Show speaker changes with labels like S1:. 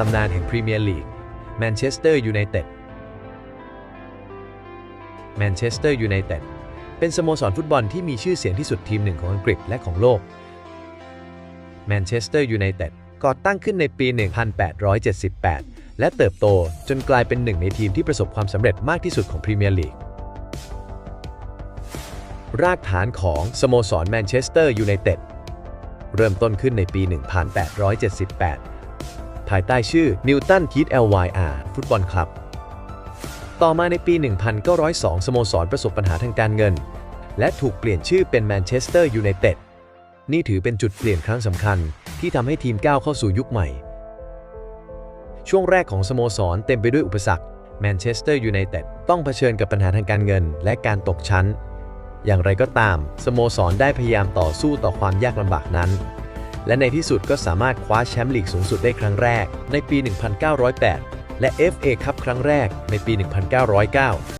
S1: ตำนานแห่งพรีเมียร์ลีกแมนเชสเตอร์ยูไนเต็ดแมนเชสเตอร์ยูไนเต็ดเป็นสโมสรฟุตบอลที่มีชื่อเสียงที่สุดทีมหนึ่งของอังกฤษและของโลกแมนเชสเตอร์ยูไนเต็ดก่อตั้งขึ้นในปี 1878 และเติบโตจนกลายเป็นหนึ่งในทีมที่ประสบความสำเร็จมากที่สุดของพรีเมียร์ลีกรากฐานของสโมสรแมนเชสเตอร์ยูไนเต็ดเริ่มต้นขึ้นในปี 1878 ภายใต้ชื่อนิวตันคีต LYR ฟุตบอลคลับ ต่อมาในปี 1902 สโมสรประสบปัญหาทางการเงิน และถูกเปลี่ยนชื่อเป็นแมนเชสเตอร์ยูไนเต็ดนี่ถือเป็นจุดเปลี่ยนครั้งสำคัญที่ทำให้ทีมก้าวเข้าสู่ยุคใหม่ ช่วงแรกของสโมสรเต็มไปด้วยอุปสรรคแมนเชสเตอร์ยูไนเต็ดต้องเผชิญกับปัญหาทางการเงิน และการตกชั้น อย่างไรก็ตาม สโมสรได้พยายามต่อสู้ต่อความยากลำบากนั้น และในที่สุดก็สามารถคว้าแชมป์ลีกสูงสุดได้ครั้งแรกในปี 1908 และ FA คัพครั้งแรกในปี 1909